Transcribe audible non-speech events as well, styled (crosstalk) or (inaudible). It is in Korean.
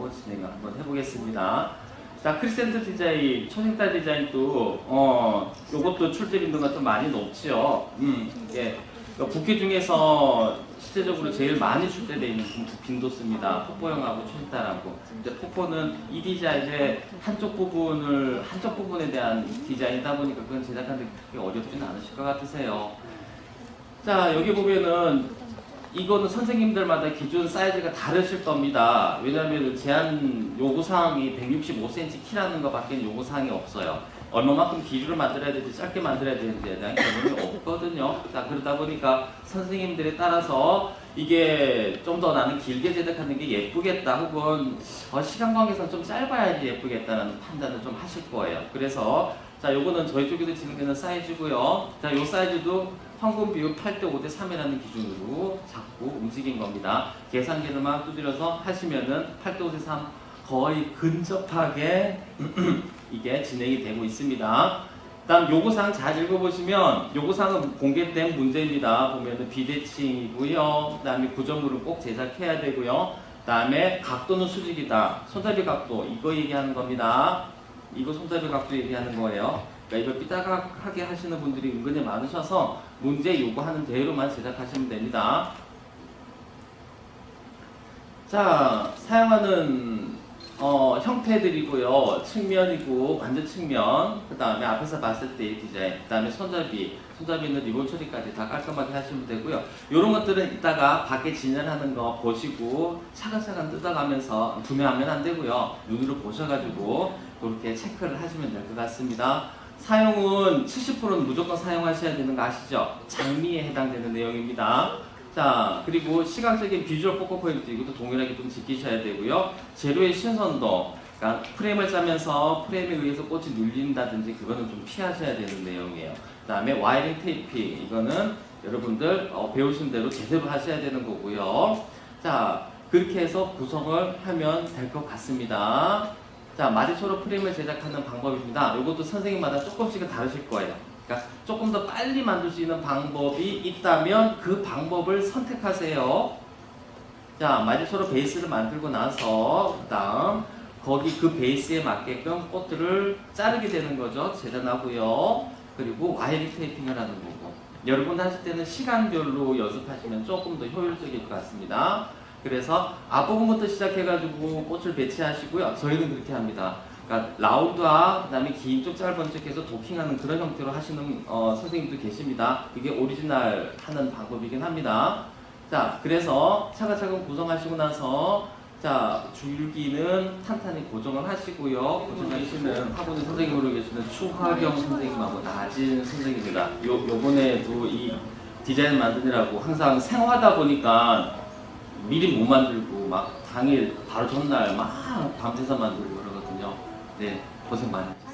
가지고 진행을 한번 해보겠습니다. 자, 크리센트 디자인, 초생딸 디자인도, 어, 요것도 출제 빈도가 좀 많이 높지요. 음, 예. 그 부캐 중에서 실제적으로 제일 많이 출제되어 있는 빈- 빈도수입니다. 폭포형하고 초생딸하고. 이제 폭포는 이 디자인의 한쪽 부분을, 한쪽 부분에 대한 디자인이다 보니까 그건 제작하는 데 그렇게 어렵지는 않으실 것 같으세요. 자, 여기 보면은 이거는 선생님들마다 기준 사이즈가 다르실 겁니다. 왜냐하면 제한 요구사항이 165cm 키라는 것밖에 요구사항이 없어요. 얼마만큼 길이를 만들어야 되지 짧게 만들어야 되는지에 대한 개념이 없거든요. 자 그러다 보니까 선생님들에 따라서 이게 좀 더 나는 길게 제작하는 게 예쁘겠다 혹은 어, 시간 관계상 좀 짧아야지 예쁘겠다는 판단을 좀 하실 거예요. 그래서 자 요거는 저희 쪽에서 진행되는 사이즈고요. 자 요 사이즈도 황금 비율 8대 5대 3이라는 기준으로 잡고 움직인 겁니다. 계산기를만 두드려서 하시면은 8대 5대 3 거의 근접하게 (clears throat) 이게 진행이 되고 있습니다. 다음 요구사항 잘 읽어보시면 요구사항은 공개된 문제입니다. 보면은 비대칭이고요. 그 다음에 구조물을 꼭 제작해야 되고요. 그 다음에 각도는 수직이다. 손잡이 각도 이거 얘기하는 겁니다. 이거 손잡이 각도 얘기하는 거예요. 그러니까 이걸 삐딱하게 하시는 분들이 은근히 많으셔서 문제 요구하는 대로만 제작하시면 됩니다. 자, 사용하는 어, 형태들이고요. 측면이고 완전 측면. 그 다음에 앞에서 봤을 때의 디자인. 그 다음에 손잡이. 손잡이는 리본 처리까지 다 깔끔하게 하시면 되고요. 이런 것들은 이따가 밖에 진열하는 거 보시고 차근차근 뜯어가면서 구매하면 안 되고요. 눈으로 보셔가지고 그렇게 체크를 하시면 될 것 같습니다. 사용은 70%는 무조건 사용하셔야 되는 거 아시죠? 장미에 해당되는 내용입니다. 자, 그리고 시각적인 비주얼 포커 포인트 이것도 동일하게 좀 지키셔야 되고요. 재료의 신선도, 그러니까 프레임을 짜면서 프레임에 의해서 꽃이 눌린다든지 그거는 좀 피하셔야 되는 내용이에요. 그 다음에 와이링 테이핑 이거는 여러분들 어, 배우신 대로 제대로 하셔야 되는 거고요. 자, 그렇게 해서 구성을 하면 될 것 같습니다. 자, 마디초로 프레임을 제작하는 방법입니다. 이것도 선생님마다 조금씩은 다르실 거예요. 그러니까 조금 더 빨리 만들 수 있는 방법이 있다면 그 방법을 선택하세요. 자, 마디초로 베이스를 만들고 나서 그다음 거기 그 베이스에 맞게끔 꽃들을 자르게 되는 거죠. 재단하고요. 그리고 와이링 테이핑을 하는 거고. 여러분 하실 때는 시간별로 연습하시면 조금 더 효율적일 것 같습니다. 그래서 앞부분부터 시작해가지고 꽃을 배치하시고요. 저희는 그렇게 합니다. 그러니까 라운드와 그다음에 긴 쪽 짧은 쪽 해서 도킹하는 그런 형태로 하시는 어, 선생님도 계십니다. 이게 오리지널 하는 방법이긴 합니다. 자, 그래서 차근차근 구성하시고 나서 자 줄기는 탄탄히 고정을 하시고요. 고정하시는 학원의 선생님으로 계시는 추화경 선생님하고 나진 선생님입니다. 요 요번에도 이 디자인 만드느라고 항상 생화다 보니까 미리 못 만들고 막 당일 바로 전날 막 밤새서 만들고 그러거든요. 네 고생 많이 하셨습니다.